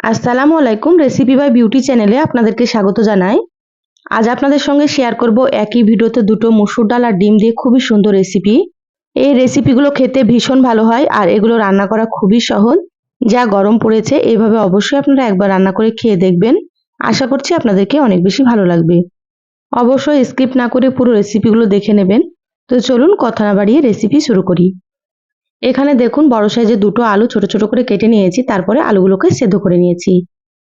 আসসালামু আলাইকুম recipe by beauty চ্যানেলে আপনাদেরকে স্বাগত জানাই। আজ আপনাদের সঙ্গে শেয়ার করব একই ভিডিওতে দুটো মসুর ডাল আর ডিম দিয়ে খুবই সুন্দর রেসিপি এই রেসিপিগুলো খেতে ভীষণ ভালো হয় আর এগুলো রান্না করা খুবই সহজ। যা গরম পড়েছে এইভাবে অবশ্যই আপনারা একবার রান্না করে খেয়ে দেখবেন। আশা করছি আপনাদেরকে অনেক বেশি ভালো লাগবে। অবশ্যই স্কিপ না করে পুরো রেসিপিগুলো দেখে নেবেন। তো চলুন কথা না বাড়িয়ে রেসিপি শুরু করি। এখানে দেখুন বড় সাইজে দুটো আলু ছোট ছোট করে কেটে নিয়েছি, তারপরে আলুগুলোকে সেদ্ধ করে নিয়েছি।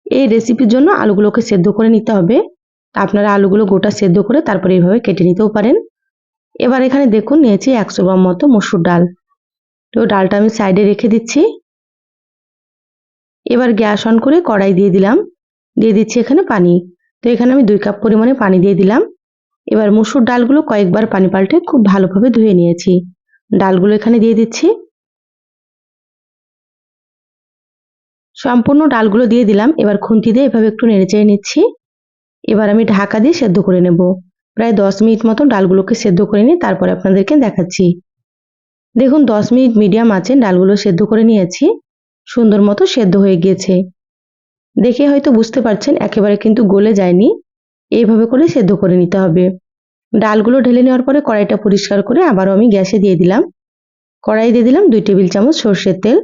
এই রেসিপির জন্য আলুগুলোকে সেদ্ধ করে নিতে হবে। আপনারা আলুগুলো গোটা সেদ্ধ করে তারপরে এইভাবে কেটে নিতেও পারেন। এবার এখানে দেখুন নিয়েছি একশো গ্রাম মতো মসুর ডাল। তো ডালটা আমি সাইডে রেখে দিচ্ছি। এবার গ্যাস অন করে কড়াই দিয়ে দিলাম। দিয়ে দিচ্ছি এখানে পানি। তো এখানে আমি দুই কাপ পরিমাণে পানি দিয়ে দিলাম। এবার মসুর ডালগুলো কয়েকবার পানি পাল্টে খুব ভালোভাবে ধুয়ে নিয়েছি। ডালগুলো এখানে দিয়ে দিচ্ছি। সম্পূর্ণ ডালগুলো দিয়ে দিলাম। এবার খুন্তি দিয়ে এভাবে একটু নেড়ে চেড়ে নিচ্ছি। এবার আমি ঢাকা দিয়ে সেদ্ধ করে নেব। প্রায় দশ মিনিট মতো ডালগুলোকে সেদ্ধ করে নিয়ে তারপরে আপনাদেরকে দেখাচ্ছি। দেখুন, দশ মিনিট মিডিয়াম আছে, ডালগুলো সেদ্ধ করে নিয়েছি। সুন্দর মতো সেদ্ধ হয়ে গিয়েছে। দেখে হয়তো বুঝতে পারছেন, একেবারে কিন্তু গলে যায়নি। এইভাবে করে সেদ্ধ করে নিতে হবে। ডালগুলো ঢেলে নেওয়ার পরে কড়াইটা পরিষ্কার করে আবারও আমি গ্যাসে দিয়ে দিলাম। কড়াই দিয়ে দিলাম দুই টেবিল চামচ সর্ষের তেল।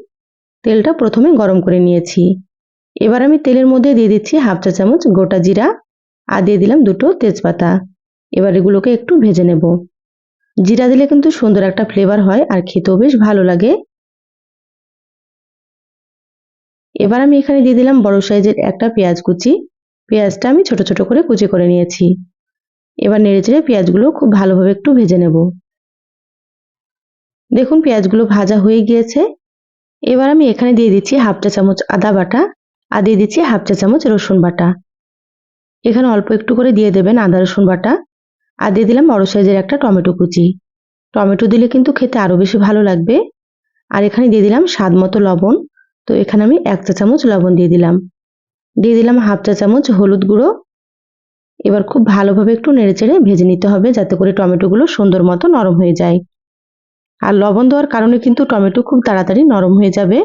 তেলটা প্রথমে গরম করে নিয়েছি। এবার আমি তেলের মধ্যে দিয়ে দিচ্ছি হাফ চা চামচ গোটা জিরা আর দিয়ে দিলাম দুটো তেজপাতা। এবার এগুলোকে একটু ভেজে নেব। জিরা দিলে কিন্তু সুন্দর একটা ফ্লেভার হয় আর খেতেও বেশ ভালো লাগে। এবার আমি এখানে দিয়ে দিলাম বড় সাইজের একটা পেঁয়াজ কুচি। পেঁয়াজটা আমি ছোট ছোট করে কুচি করে নিয়েছি। এবার নেড়ে চেড়ে পেঁয়াজগুলো খুব ভালোভাবে একটু ভেজে নেব। দেখুন পেঁয়াজগুলো ভাজা হয়ে গিয়েছে। এবার আমি এখানে দিয়ে দিচ্ছি হাফ চা চামচ আদা বাটা আর দিয়ে দিচ্ছি হাফ চা চামচ রসুন বাটা। এখানে অল্প একটু করে দিয়ে দেবেন আদা রসুন বাটা আর দিয়ে দিলাম বড় সাইজের একটা টমেটো কুচি। টমেটো দিলে কিন্তু খেতে আরও বেশি ভালো লাগবে। আর এখানে দিয়ে দিলাম স্বাদ মতো লবণ। তো এখানে আমি এক চা চামচ লবণ দিয়ে দিলাম। দিয়ে দিলাম হাফ চা চামচ হলুদ গুঁড়ো এবার খুব ভালোভাবে একটু নেড়েচেড়ে ভেজে নিতে হবে যাতে করে টমেটোগুলো সুন্দর মতো নরম হয়ে যায়। আর লবণ দেওয়ার কারণে কিন্তু টমেটো খুব তাড়াতাড়ি নরম হয়ে যাবে।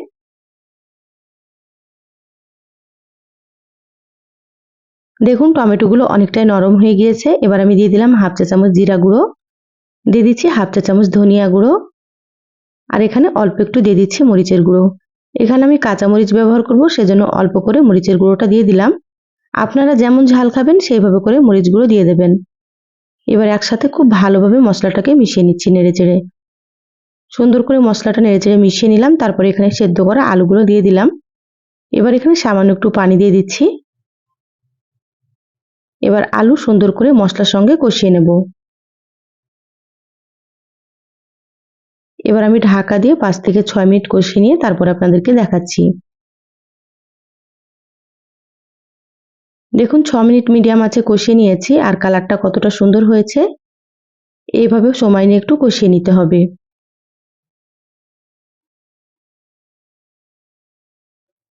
দেখুন, টমেটোগুলো অনেকটাই নরম হয়ে গিয়েছে। এবার আমি দিয়ে দিলাম হাফ চা চামচ জিরা গুঁড়ো। দিয়ে দিচ্ছি হাফ চা চামচ ধনিয়া গুঁড়ো। আর এখানে অল্প একটু দিয়ে দিচ্ছি মরিচের গুঁড়ো। এখানে আমি কাঁচা মরিচ ব্যবহার করব, সেজন্য অল্প করে মরিচের গুঁড়োটা দিয়ে দিলাম। আপনারা যেমন ঝাল খাবেন, সেইভাবে করে মরিচ গুঁড়ো দিয়ে দেবেন। এবার একসাথে খুব ভালোভাবে মশলাটাকে মিশিয়ে নিচ্ছি নেড়ে চেড়ে সুন্দর করে মশলাটা নেড়ে চেড়ে মিশিয়ে নিলাম, তারপরে এখানে সেদ্ধ করা আলুগুলো দিয়ে দিলাম। এবার এখানে সামান্য একটু পানি দিয়ে দিচ্ছি। এবার আলু সুন্দর করে মশলার সঙ্গে কষিয়ে নেব। এবার আমি ঢাকা দিয়ে পাঁচ থেকে ছয় মিনিট কষিয়ে নিয়ে তারপর আপনাদেরকে দেখাচ্ছি। দেখুন, ছ মিনিট মিডিয়াম আছে, কষিয়ে নিয়েছি। আর কালারটা কতটা সুন্দর হয়েছে এইভাবে সময় নিয়ে একটু কষিয়ে নিতে হবে।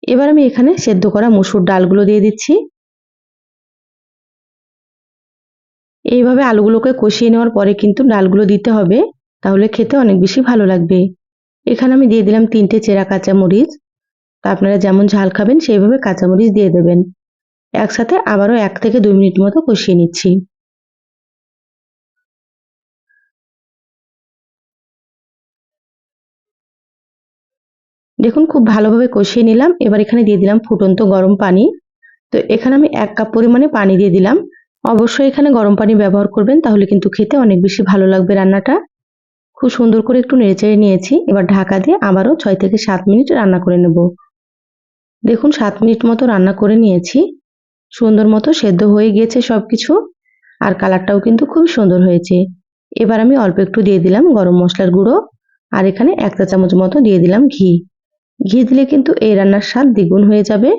এবার আমি এখানে সেদ্ধ করা মুসুর ডালগুলো দিয়ে দিচ্ছি। এইভাবে আলুগুলোকে কষিয়ে নেওয়ার পরে কিন্তু ডালগুলো দিতে হবে, তাহলে খেতে অনেক বেশি ভালো লাগবে। এখানে আমি দিয়ে দিলাম তিনটে চেরা কাঁচামরিচ। তা আপনারা যেমন ঝাল খাবেন, সেইভাবে কাঁচামরিচ দিয়ে দেবেন। একসাথে আবারও এক থেকে দুই মিনিট মতো কষিয়ে নিচ্ছি। দেখুন, খুব ভালোভাবে কষিয়ে নিলাম। এবার এখানে দিয়ে দিলাম ফুটন্ত গরম পানি। তো এখানে আমি এক কাপ পরিমাণে পানি দিয়ে দিলাম। অবশ্যই এখানে গরম পানি ব্যবহার করবেন, তাহলে কিন্তু খেতে অনেক বেশি ভালো লাগবে রান্নাটা। খুব সুন্দর করে একটু নেড়েচেড়ে নিয়েছি। এবার ঢাকা দিয়ে আবারও ছয় থেকে সাত মিনিট রান্না করে নেব। দেখুন, সাত মিনিট মতো রান্না করে নিয়েছি। সুন্দর মতো সেদ্ধ হয়ে গিয়েছে সব কিছু আর কালারটাও কিন্তু খুব সুন্দর হয়েছে। এবার আমি অল্প একটু দিয়ে দিলাম গরম মশলার গুঁড়ো, আর এখানে এক চা চামচ মতো দিয়ে দিলাম ঘি। ঘি দিলে কিন্তু এই রান্নার স্বাদ দ্বিগুণ হয়ে যাবে,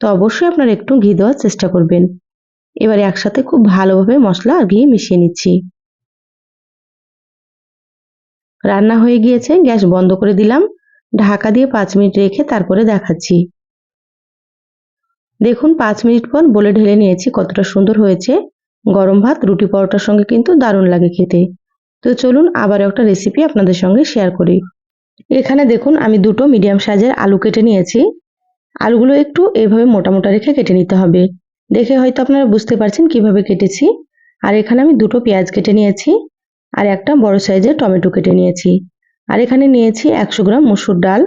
তো অবশ্যই আপনারা একটু ঘি দেওয়ার চেষ্টা করবেন। এবার একসাথে খুব ভালোভাবে মশলা আর ঘি মিশিয়ে নিচ্ছি। রান্না হয়ে গিয়েছে, গ্যাস বন্ধ করে দিলাম। ঢাকা দিয়ে পাঁচ মিনিট রেখে তারপরে দেখাচ্ছি। দেখুন, পাঁচ মিনিট পর বলে ঢেলে নিয়েছি কতটা সুন্দর হয়েছে। গরম ভাত, রুটি পরোটার সঙ্গে কিন্তু দারুণ লাগে খেতে। তো চলুন আবার একটা রেসিপি আপনাদের সঙ্গে শেয়ার করি। এখানে দেখুন, আমি দুটো মিডিয়াম সাইজের আলু কেটে নিয়েছি। আলুগুলো একটু এভাবে মোটা মোটা রেখে কেটে নিতে হবে। দেখে হয়তো আপনারা বুঝতে পারছেন কীভাবে কেটেছি। আর এখানে আমি দুটো পেঁয়াজ কেটে নিয়েছি আর একটা বড় সাইজের টমেটো কেটে নিয়েছি। আর এখানে নিয়েছি একশো গ্রাম মুসুর ডাল।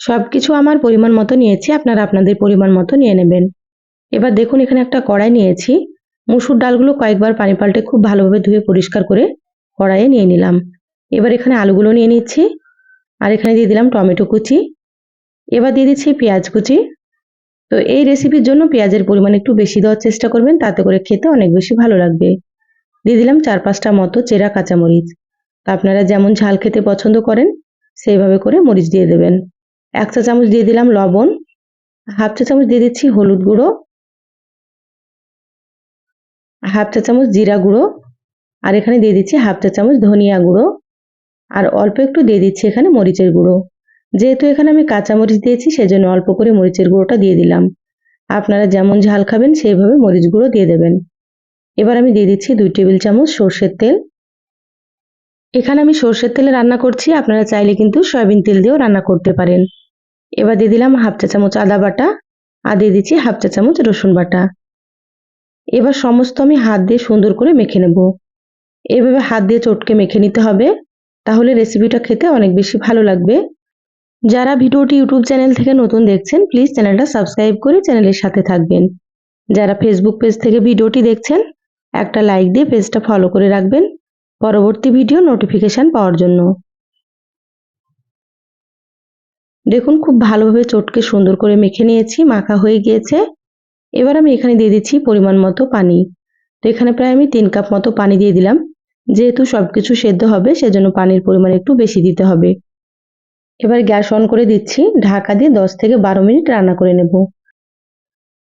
সব কিছু আমার পরিমাণ মতো নিয়েছি, আপনারা আপনাদের পরিমাণ মতো নিয়ে নেবেন। এবার দেখুন, এখানে একটা কড়াই নিয়েছি। মুসুর ডালগুলো কয়েকবার পানি পাল্টে খুব ভালোভাবে ধুয়ে পরিষ্কার করে কড়াইয়ে নিয়ে নিলাম। এবার এখানে আলুগুলো নিয়ে নিচ্ছি। আর এখানে দিয়ে দিলাম টমেটো কুচি। এবার দিয়ে দিচ্ছি পেঁয়াজ কুচি। তো এই রেসিপির জন্য পেঁয়াজের পরিমাণ একটু বেশি দেওয়ার চেষ্টা করবেন, তাতে করে খেতে অনেক বেশি ভালো লাগবে। দিয়ে দিলাম চার পাঁচটা মতো চেরা কাঁচামরিচ। তা আপনারা যেমন ঝাল খেতে পছন্দ করেন, সেইভাবে করে মরিচ দিয়ে দেবেন। এক চা চামচ দিয়ে দিলাম লবণ। হাফ চা চামচ দিয়ে দিচ্ছি হলুদ গুঁড়ো। হাফ চা চামচ জিরা গুঁড়ো, আর এখানে দিয়ে দিচ্ছি হাফ চা চামচ ধনিয়া গুঁড়ো, আর অল্প একটু দিয়ে দিচ্ছি এখানে মরিচের গুঁড়ো। যেহেতু এখানে আমি কাঁচা মরিচ দিয়েছি, সেজন্য অল্প করে মরিচের গুঁড়োটা দিয়ে দিলাম। আপনারা যেমন ঝাল খাবেন, সেইভাবে মরিচ গুঁড়ো দিয়ে দেবেন। এবার আমি দিয়ে দিচ্ছি দুই টেবিল চামচ সর্ষের তেল। এখানে আমি সর্ষের তেলে রান্না করছি, আপনারা চাইলে কিন্তু সয়াবিন তেল দিয়েও রান্না করতে পারেন। এবার দিয়ে দিলাম হাফ চা চামচ আদা বাটা, আর দিয়ে দিচ্ছি হাফ চা চামচ রসুন বাটা। এবার সমস্ত আমি হাত দিয়ে সুন্দর করে মেখে নেব। এভাবে হাত দিয়ে চটকে মেখে নিতে হবে, তাহলে রেসিপিটা খেতে অনেক বেশি ভালো লাগবে। যারা ভিডিওটি ইউটিউব চ্যানেল থেকে নতুন দেখছেন প্লিজ চ্যানেলটা সাবস্ক্রাইব করে চ্যানেলের সাথে থাকবেন। যারা ফেসবুক পেজ থেকে ভিডিওটি দেখছেন, একটা লাইক দিয়ে পেজটা ফলো করে রাখবেন পরবর্তী ভিডিও নোটিফিকেশান পাওয়ার জন্য। দেখুন, খুব ভালোভাবে চটকে সুন্দর করে মেখে নিয়েছি, মাখা হয়ে গিয়েছে। এবার আমি এখানে দিয়ে দিচ্ছি পরিমাণ মতো পানি। তো এখানে প্রায় আমি তিন কাপ মতো পানি দিয়ে দিলাম। যেহেতু সব কিছু সেদ্ধ হবে, সেজন্য পানির পরিমাণ একটু বেশি দিতে হবে। এবার গ্যাস অন করে দিচ্ছি। ঢাকা দিয়ে দশ থেকে বারো মিনিট রান্না করে নেব।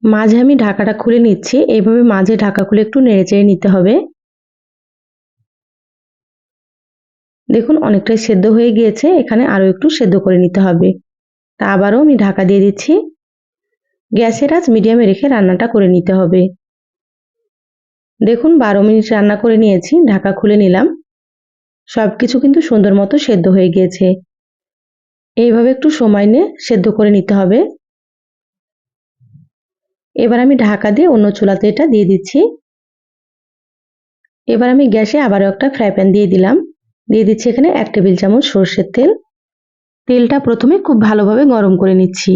মাঝে আমি ঢাকাটা খুলে নিচ্ছি। এইভাবে মাঝে ঢাকা খুলে একটু নেড়ে চেড়ে নিতে হবে। দেখুন, অনেকটাই সেদ্ধ হয়ে গিয়েছে। এখানে আরও একটু সেদ্ধ করে নিতে হবে। তা আবারও আমি ঢাকা দিয়ে দিচ্ছি। গ্যাসের আঁচ মিডিয়ামে রেখে রান্নাটা করে নিতে হবে। দেখুন, বারো মিনিট রান্না করে নিয়েছি, ঢাকা খুলে নিলাম। সব কিছু কিন্তু সুন্দর মতো সেদ্ধ হয়ে গিয়েছে। এইভাবে একটু সময় নিয়ে সেদ্ধ করে নিতে হবে। এবার আমি ঢাকা দিয়ে অন্য চুলাতে এটা দিয়ে দিচ্ছি। এবার আমি গ্যাসে আবারও একটা ফ্রাই প্যান দিয়ে দিলাম। দিয়ে দিচ্ছি এখানে এক টেবিল চামচ সর্ষের তেল। তেলটা প্রথমে খুব ভালোভাবে গরম করে নিচ্ছি।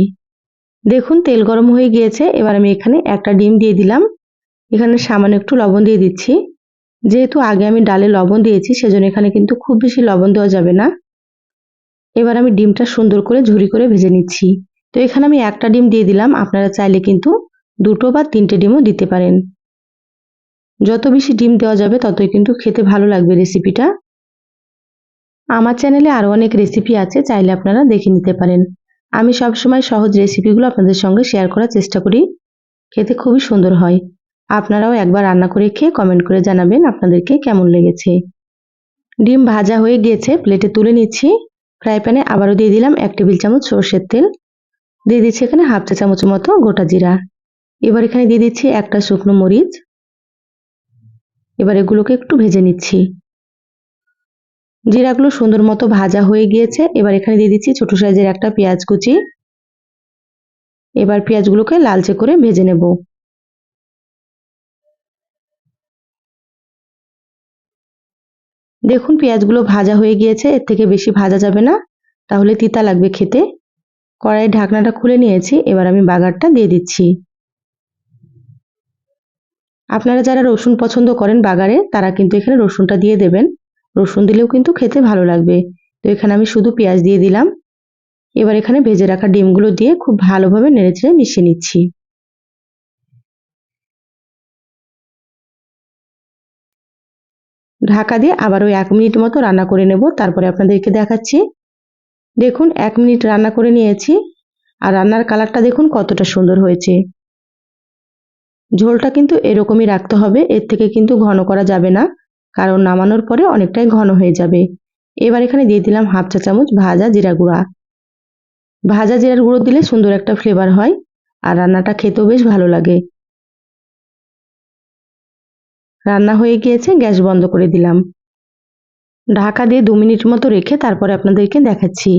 দেখুন, তেল গরম হয়ে গিয়েছে। এবার আমি এখানে একটা ডিম দিয়ে দিলাম। এখানে সামান্য একটু লবণ দিয়ে দিচ্ছি। যেহেতু আগে আমি ডালে লবণ দিয়েছি, সেজন্য এখানে কিন্তু খুব বেশি লবণ দেওয়া যাবে না। এবার আমি ডিমটা সুন্দর করে ঝুরি করে ভেজে নিচ্ছি। তো এখানে আমি একটা ডিম দিয়ে দিলাম। আপনারা চাইলে কিন্তু দুটো বা তিনটে ডিমও দিতে পারেন। যত বেশি ডিম দেওয়া যাবে, ততই কিন্তু খেতে ভালো লাগবে রেসিপিটা। আমার চ্যানেলে আরও অনেক রেসিপি আছে, চাইলে আপনারা দেখে নিতে পারেন। আমি সবসময় সহজ রেসিপিগুলো আপনাদের সঙ্গে শেয়ার করার চেষ্টা করি। খেতে খুবই সুন্দর হয়। আপনারাও একবার রান্না করে খেয়ে কমেন্ট করে জানাবেন আপনাদেরকে কেমন লেগেছে। ডিম ভাজা হয়ে গিয়েছে প্লেটে তুলে নিচ্ছি। ফ্রাই প্যানে আবারও দিয়ে দিলাম এক টেবিল চামচ সর্ষের তেল। দিয়ে দিচ্ছি এখানে হাফ চা চামচ মতো গোটা জিরা। এবার এখানে দিয়ে দিচ্ছি একটা শুকনো মরিচ। এবার এগুলোকে একটু ভেজে নিচ্ছি। জিরাগুলো সুন্দর মতো ভাজা হয়ে গিয়েছে। এবার এখানে দিয়ে দিচ্ছি ছোট সাইজের একটা পেঁয়াজ কুচি। এবার পেঁয়াজগুলোকে লালচে করে ভেজে নেব। দেখুন, পেঁয়াজগুলো ভাজা হয়ে গিয়েছে। এর থেকে বেশি ভাজা যাবে না। তাহলে তিতা লাগবে খেতে। কড়াইয়ের ঢাকনাটা খুলে নিয়েছি। এবার আমি বাগারটা দিয়ে দিচ্ছি। আপনারা যারা রসুন পছন্দ করেন বাগারে, তারা কিন্তু এখানে রসুনটা দিয়ে দেবেন। রসুন দিলেও কিন্তু খেতে ভালো লাগবে। তো এখানে আমি শুধু পেঁয়াজ দিয়ে দিলাম। এবার এখানে ভেজে রাখা ডিমগুলো দিয়ে খুব ভালোভাবে নেড়েচেড়ে মিশিয়ে নিচ্ছি। ঢাকা দিয়ে আবারও এক মিনিট মতো রান্না করে নেব, তারপরে আপনাদেরকে দেখাচ্ছি। দেখুন, এক মিনিট রান্না করে নিয়েছি। আর রান্নার কালারটা দেখুন কতটা সুন্দর হয়েছে। ঝোলটা কিন্তু এরকমই রাখতে হবে, এর থেকে কিন্তু ঘন করা যাবে না। কারণ নামানোর পরে অনেকটাই ঘন হয়ে যাবে। এবার এখানে দিয়ে দিলাম হাফ চা চামচ ভাজা জিরা গুঁড়া। ভাজা জিরার গুঁড়ো দিলে সুন্দর একটা ফ্লেভার হয় আর রান্নাটা খেতেও বেশ ভালো লাগে। রান্না হয়ে গিয়েছে, গ্যাস বন্ধ করে দিলাম। ঢাকা দিয়ে দু মিনিট মতো রেখে তারপরে আপনাদেরকে দেখাচ্ছি।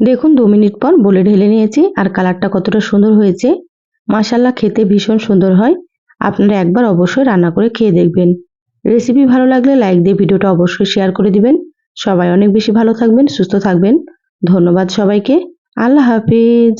দেখুন, দু মিনিট পর বলে ঢেলে নিয়েছি আর কালারটা কতটা সুন্দর হয়েছে। মাসাল্লাহ খেতে ভীষণ সুন্দর হয়। আপনারা একবার অবশ্যই রান্না করে খেয়ে দেখবেন। রেসিপি ভালো লাগলে লাইক দিয়ে ভিডিওটা অবশ্যই শেয়ার করে দিবেন। সবাই অনেক বেশি ভালো থাকবেন, সুস্থ থাকবেন। ধন্যবাদ সবাইকে। আল্লাহ হাফিজ।